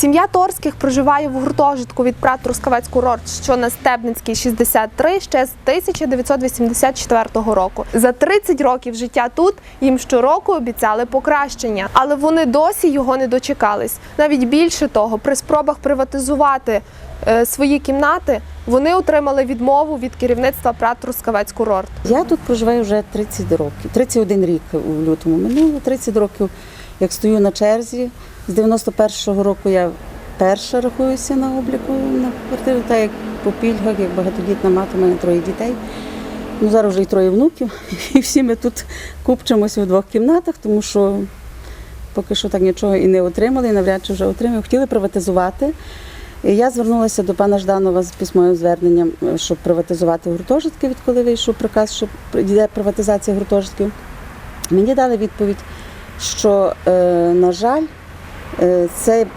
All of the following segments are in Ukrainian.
Сім'я Торських проживає в гуртожитку від ПРАТ Трускавець курорт, що на Стебницькій 63 ще з 1984 року. За 30 років життя тут їм щороку обіцяли покращення, але вони досі його не дочекались. Навіть більше того, при спробах приватизувати е, свої кімнати вони отримали відмову від керівництва ПРАТ Трускавець курорт. Я тут проживаю вже 30 років, 31 рік у лютому минуло, 30 років, як стою на черзі. З 91-го року я перша рахуюся на обліку на квартиру, так як по пільгах, як багатодітна мати, у мене троє дітей. Ну, зараз вже і троє внуків, і всі ми тут купчимося в двох кімнатах, тому що поки що так нічого і не отримали, і навряд чи вже отримали. Хотіли приватизувати. І я звернулася до пана Жданова з письмовим зверненням, щоб приватизувати гуртожитки, відколи вийшов приказ, що йде приватизація гуртожитків. Мені дали відповідь, що, е, на жаль, е,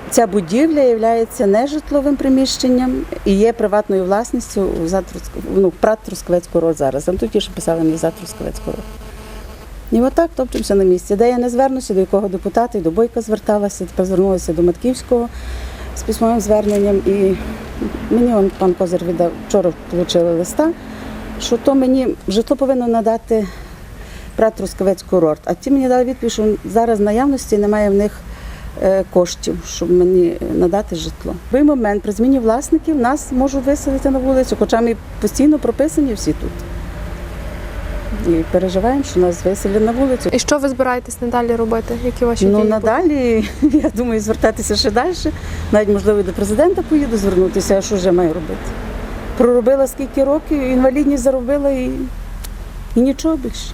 ця будівля є нежитловим приміщенням і є приватною власністю ну, в ПРАТ Трускавецького роду зараз. Там тут що писали мені за Трускавецького роду. І отак топчемося на місці. Де я не звернуся, до якого депутата, і до Бойка зверталася, тепер звернулася до Матківського з письмовим зверненням. І мені пан Козир віддав, вчора отримали листа, що то мені житло повинно надати брат Трускавець курорт. А ті мені дали відповідь, що зараз наявності немає в них е, коштів, щоб мені надати житло. В той момент при зміні власників нас можуть виселити на вулицю, хоча ми постійно прописані всі тут. І переживаємо, що нас виселять на вулицю. І що ви збираєтесь надалі робити? Які ваші Ну дії? надалі, я думаю, звертатися ще далі. Навіть можливо і до президента поїду звернутися, а що я маю робити? Проробила скільки років, інвалідність заробила і, і нічого більше.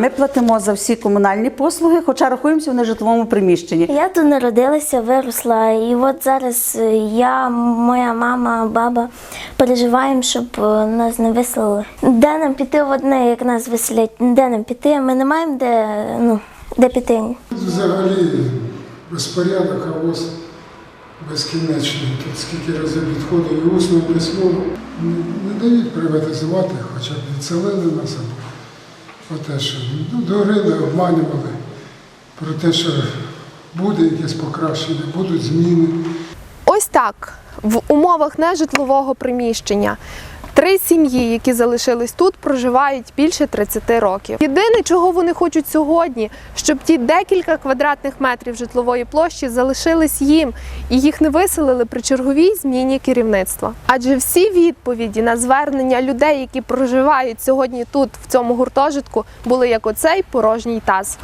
Ми платимо за всі комунальні послуги, хоча рахуємося в нежитловому приміщенні. Я тут народилася, виросла, і от зараз е, я, моя мама, баба переживаємо, щоб е, нас не виселили. Де нам піти в одне, як нас виселять, де нам піти? Ми не маємо де, ну, де піти. Взагалі безпорядок, а ось безкінечний. Тут скільки разів підходив і усно, і письмо. Не, не дають приватизувати, хоча б відселили нас. Про те, що ну, дурили, обманювали, про те, що буде якесь покращення, будуть зміни. Ось так в умовах нежитлового приміщення. Три сім'ї, які залишились тут, проживають більше 30 років. Єдине, чого вони хочуть сьогодні, щоб ті декілька квадратних метрів житлової площі залишились їм і їх не виселили при черговій зміні керівництва. Адже всі відповіді на звернення людей, які проживають сьогодні тут, в цьому гуртожитку, були як оцей порожній таз.